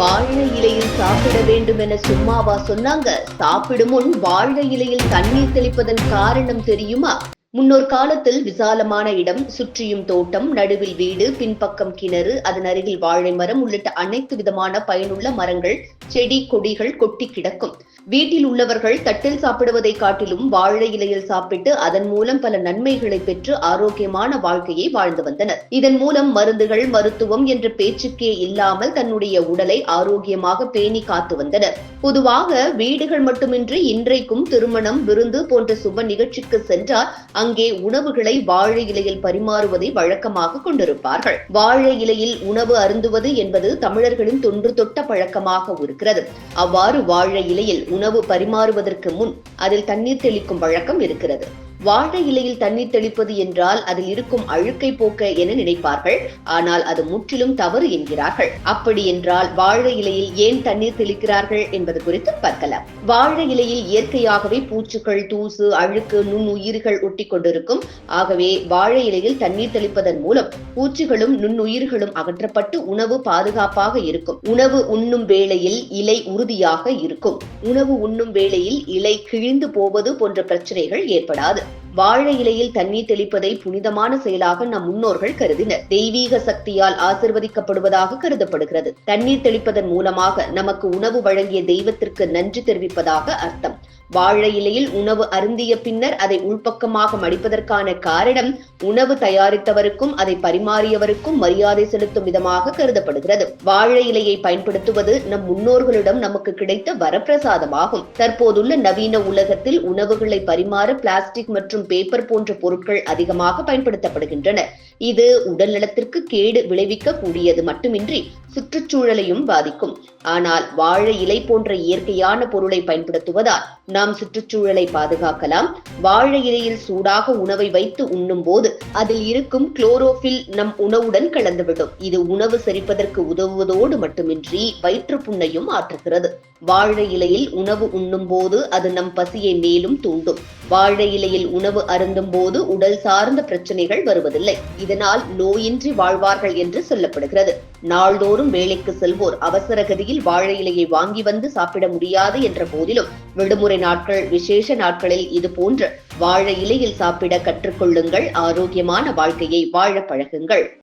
வாழை இலையில் சாப்பிட வேண்டும் என சும்மாவா சொன்னாங்க. சாப்பிடும் முன் வாழை இலையில் தண்ணீர் தெளிப்பதன் காரணம் தெரியுமா? முன்னொரு காலத்தில் விசாலமான இடம் சுற்றியும் தோட்டம் நடுவில் வீடு பின்பக்கம் கிணறு அதன் அருகில் வாழை மரம் உள்ளிட்ட அனைத்து விதமான பயனுள்ள மரங்கள் செடி கொடிகள் கொட்டி கிடக்கும். வீட்டில் உள்ளவர்கள் தட்டில் சாப்பிடுவதை காட்டிலும் வாழை இலையில் சாப்பிட்டு அதன் மூலம் பல நன்மைகளை பெற்று ஆரோக்கியமான வாழ்க்கையை வாழ்ந்து வந்தனர். இதன் மூலம் மருந்துகள் மருத்துவம் என்ற பேச்சுக்கே இல்லாமல் தன்னுடைய உடலை ஆரோக்கியமாக பேணி காத்து வந்தனர். பொதுவாக வீடுகள் மட்டுமின்றி இன்றைக்கும் திருமணம் விருந்து போன்ற சுப நிகழ்ச்சிக்கு சென்றால் அங்கே உணவுகளை வாழை இலையில் பரிமாறுவதை வழக்கமாக கொண்டிருப்பார்கள். வாழை இலையில் உணவு அருந்துவது என்பது தமிழர்களின் தொன்று தொட்ட பழக்கமாக இருக்கிறது. அவ்வாறு வாழை இலையில் உணவு பரிமாறுவதற்கு முன் அதில் தண்ணீர் தெளிக்கும் வழக்கம் இருக்கிறது. வாழை இலையில் தண்ணீர் தெளிப்பது என்றால் அதில் இருக்கும் அழுக்கை போக்க என நினைப்பார்கள். ஆனால் அது முற்றிலும் தவறு என்கிறார்கள். அப்படி என்றால் வாழை இலையில் ஏன் தண்ணீர் தெளிக்கிறார்கள் என்பது குறித்து பார்க்கலாம். வாழை இலையில் இயற்கையாகவே பூச்சிகள் தூசு அழுக்கு நுண்ணுயிர்கள் ஒட்டி கொண்டிருக்கும். ஆகவே வாழை இலையில் தண்ணீர் தெளிப்பதன் மூலம் பூச்சிகளும் நுண்ணுயிர்களும் அகற்றப்பட்டு உணவு பாதுகாப்பாக இருக்கும். உணவு உண்ணும் வேளையில் இலை உறுதியாக இருக்கும். உணவு உண்ணும் வேளையில் இலை கிழிந்து போவது போன்ற பிரச்சனைகள் ஏற்படாது. வாழை இலையில் தண்ணீர் தெளிப்பதை புனிதமான செயலாக நம் முன்னோர்கள் கருதினர். தெய்வீக சக்தியால் ஆசிர்வதிக்கப்படுவதாக கருதப்படுகிறது. தண்ணீர் தெளிப்பதன் மூலமாக நமக்கு உணவு வழங்கிய தெய்வத்திற்கு நன்றி தெரிவிப்பதாக அர்த்தம். வாழை இலையில் உணவு அருந்திய பின்னர் அதை உள்பக்கமாக மடிப்பதற்கான காரணம் உணவு தயாரித்தவருக்கும் அதை பரிமாறியவருக்கும் மரியாதை செலுத்தும் விதமாக கருதப்படுகிறது. வாழை இலையை பயன்படுத்துவது நம் முன்னோர்களிடம் நமக்கு கிடைத்த வரப்பிரசாதமாகும். தற்போதுள்ள நவீன உலகத்தில் உணவுகளை பரிமாற பிளாஸ்டிக் மற்றும் பேப்பர் போன்ற பொருட்கள் அதிகமாக பயன்படுத்தப்படுகின்றன. இது உடல் நலத்திற்கு கேடு விளைவிக்க கூடியது மட்டுமின்றி சுற்றுச்சூழலையும் பாதிக்கும். ஆனால் வாழை இலை போன்ற இயற்கையான பொருளை பயன்படுத்துவதால் நாம் சுற்றுச்சூழலை பாதுகாக்கலாம். வாழை இலையில் சூடாக உணவை வைத்து உண்ணும் போது அதில் இருக்கும் குளோரோபில் நம் உணவுடன் கலந்துவிடும். இது உணவு செரிப்பதற்கு உதவுவதோடு மட்டுமின்றி வயிற்றுப்புண்ணையும் ஆற்றுகிறது. வாழை இலையில் உணவு உண்ணும் போது அது நம் பசியை மேலும் தூண்டும். வாழை இலையில் உணவு அருந்தும் போது உடல் சார்ந்த பிரச்சனைகள் வருவதில்லை. இதனால் நோயின்றி வாழ்வார்கள் என்று சொல்லப்படுகிறது. நாள்தோறும் வேலைக்கு செல்வோர் அவசர கதியில் வாழை இலையை வாங்கி வந்து சாப்பிட முடியாது என்ற போதிலும் விடுமுறை நாட்கள் விசேஷ நாட்களில் இது போன்று வாழை இலையில் சாப்பிட கற்றுக்கொள்ளுங்கள். ஆரோக்கியமான வாழ்க்கையை வாழ பழகுங்கள்.